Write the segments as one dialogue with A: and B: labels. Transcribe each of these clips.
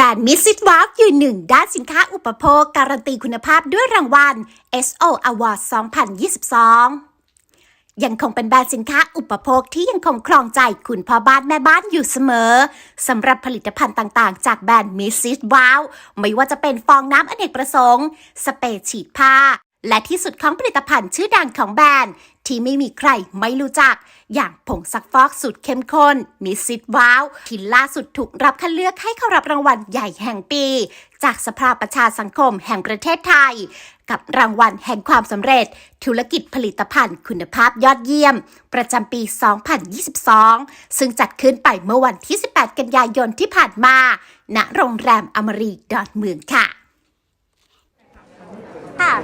A: รนด์มิสซิสวาฟยืนหนึ่งด้านสินค้าอุปโภค การันตีคุณภาพด้วยรางวัล SO Award 2022 ยังคงเป็นแบรนด์สินค้าอุปโภคที่ยังคงครองใจคุณพ่อบ้านแม่บ้านอยู่เสมอสำหรับผลิตภัณฑ์ต่างๆ จากแบรนด์มิสซิสวาวไม่ว่าจะเป็นฟองน้ำอเนกประสงค์ สเปรย์ฉีดผ้า และที่สุดของผลิตภัณฑ์ชื่อดังของแบรนด์ ที่ไม่มีใครไม่รู้จัก อย่างผงซักฟอกสูตรเข้มข้นมิสซิสวาวที่ล่าสุดถูกรับคัดเลือกให้เข้ารับรางวัลใหญ่แห่งปี จากสภาประชาสังคมแห่งประเทศไทย กับรางวัลแห่งความสำเร็จ ธุรกิจผลิตภัณฑ์คุณภาพยอดเยี่ยม ประจำปี 2022 ซึ่งจัดขึ้นไปเมื่อวันที่ 18 กันยายนที่ผ่านมา ณ โรงแรมอมรีดอนเมืองค่ะ
B: ค่ะ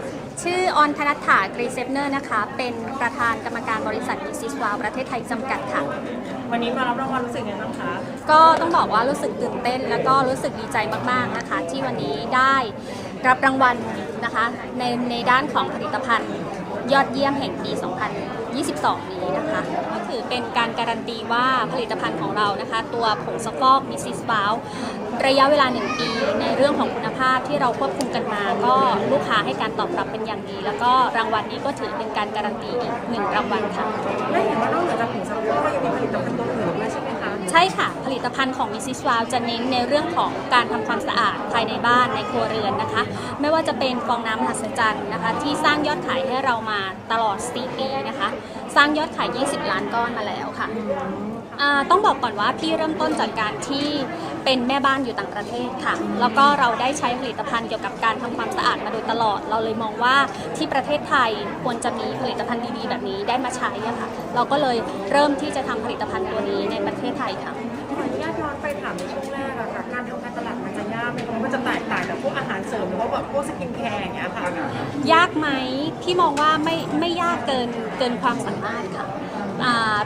B: ชื่อออนธนัฐถากรีเซฟเนอร์นะคะ เป็นประธานกรรมการบริษัทมิซิสวาวประเทศไทยจำกัดค่ะ
C: วันนี้มารับรางวัลรู้สึกยังไงบ้างคะ
B: ก็ต้องบอกว่ารู้สึกตื่นเต้น แล้วก็รู้สึกดีใจมากๆนะคะ ที่วันนี้ได้รับรางวัลนะคะในในด้านของผลิตภัณฑ์ยอดเยี่ยมแห่งปี 2022 นี้นะคะ ก็ถือเป็นการการันตีว่าผลิตภัณฑ์ของเรานะคะ ตัวผงซักฟอกมิสซิสบาวระยะเวลา 1 ปี ในเรื่องของคุณภาพที่เราควบคุมกันมา ก็ลูกค้าให้การตอบรับเป็นอย่างดี แล้วก็รางวัลนี้ก็ถือเป็นการการันตีอีกหนึ่งรางวัลค่ะ
C: และเห็นว่านอกจากผงซัก ตภัณฑ์ของมิ
B: ซิสวาวจะเน้นในเรื่องของการทำความสะอาดภายในบ้านในครัวเรือนนะคะ ไม่ว่าจะเป็นฟองน้ำมหัศจรรย์นะคะ ที่สร้างยอดขายให้เรามาตลอด 4 ปีนะคะ สร้างยอดขาย 20 ล้านก้อนมาแล้วค่ะต้องบอกก่อนว่าพี่เริ่มต้นจากการที่ เป็นแม่บ้านอยู่ต่างประเทศค่ะ แล้วก็เราได้ใช้ผลิตภัณฑ์เกี่ยวกับการทำความสะอาดมาโดยตลอด เราเลยมองว่าที่ประเทศไทยควรจะมีผลิตภัณฑ์ดีๆ แบบนี้ได้มาใช้อะค่ะ เราก็เลยเริ่มที่จะทำผลิตภัณฑ์ตัวนี้ในประเทศไทยค่ะ
C: ขออนุญาตย้อนไปถามในช่วงแรกอะค่ะ การทำการตลาดมันจะยากไหมคะมันจะแตกต่างจากพวกอาหารเสริมหรือว่าแบบพวกสกินแคร์อย่างเงี้ยค่ะ
B: ยากไหมพี่มองว่าไม่ไม่ยากเกินเกินความสามารถค่ะอ่า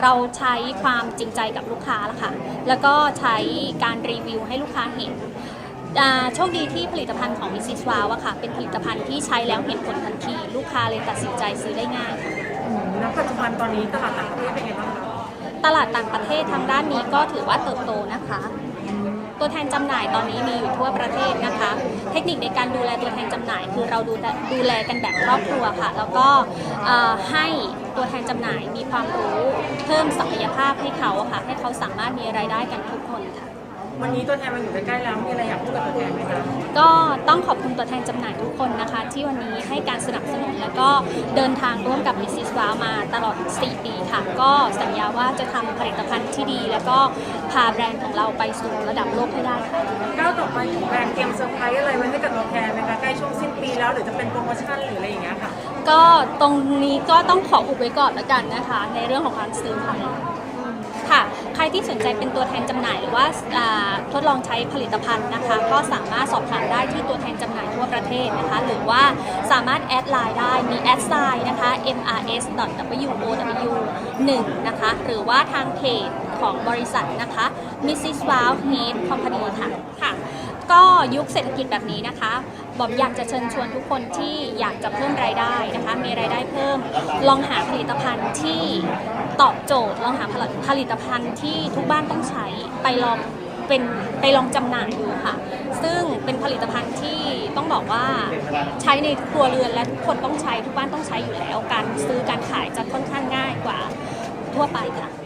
B: เราใช้ความจริงใจกับลูกค้าละค่ะแล้วก็ใช้การรีวิวให้ลูกค้าเห็นอ่าโชคดีที่ผลิตภัณฑ์ของ Mrs. Wow อะค่ะ เป็นผลิตภัณฑ์ที่ใช้แล้วเห็นผลทันที ลูกค้าเลยตัดสินใจซื้อได้ง่ายค่ะ
C: อืมแล้วปัจจุบันตอนนี้ตลาดต่างประเทศเป็นไงบ้างคะ
B: ตลาดต่างประเทศทางด้านนี้ก็ถือว่าเติบโตนะคะ ตัวแทนจำหน่ายตอนนี้มีอยู่ทั่วประเทศนะคะ เทคนิคในการดูแลตัวแทนจำหน่าย คือเราดูดูแลกันแบบครอบครัวค่ะ แล้วก็ให้ตัวแทนจำหน่ายมีความรู้เพิ่มศักยภาพให้เขาค่ะ ให้เขาสามารถมีรายได้กันทุกคนค่ะ
C: วันนี้ตัวแทนมาอยู่ใกล้ๆแล้วมีอะไรอยากพูดกับตัวแทนไหมคะ
B: ก็ต้องขอบคุณตัวแทนจำหน่ายทุกคนนะคะ ที่วันนี้ให้การสนับสนุนแล้วก็เดินทางร่วมกับ Mrs. Wow มาตลอด 4 ปีค่ะ ก็สัญญาว่าจะทำผลิตภัณฑ์ที่ดี แล้วก็พาแบรนด์ของเราไปสู่ระดับโลกให้ได้ค่ะ
C: ก้าวต่อไปของแบรนด์เตรียมเซอร์ไพรส์อะไรไว้ให้กับตัวแทนไหมคะใกล้ช่วงสิ้นปีแล้วหรือจะเป็นโปรโมชั่นหรืออะไรอย่างเงี้ยค่ะ
B: ก็ตรงนี้ก็ต้องขออุบไว้ก่อนละกันนะคะ ในเรื่องของการซื้อค่ะ ค่ะใค รที่สนใจเป็นตัวแทนจำหน่ายหรือว่าทดลองใช้ผลิตภัณฑ์นะคะ ก็สามารถสอบถามได้ที่ตัวแทนจำหน่ายทั่วประเทศนะคะ หรือว่าสามารถแอดไลน์ได้มีแอดไซน์นะคะ mrs.wow 1นะคะ หรือว่าทางเพจของบริษัทนะคะ Mrs. Wow Head Company ค่ะค่ะ ก็ยุคเศรษฐกิจแบบนี้นะคะบอมอยากจะเชิญชวนทุกคนที่อยากจะเพิ่มรายได้นะคะ มีรายได้เพิ่ม ลองหาผลิตภัณฑ์ที่ตอบโจทย์ ลองหาผลิตผลิตภัณฑ์ที่ทุกบ้านต้องใช้ไปลองเป็นไปลองจำหน่ายดูค่ะ ซึ่งเป็นผลิตภัณฑ์ที่ต้องบอกว่าใช้ในครัวเรือนและทุกคนต้องใช้ทุกบ้านต้องใช้อยู่แล้ว การซื้อการขายจะค่อนข้างง่ายกว่าทั่วไปค่ะ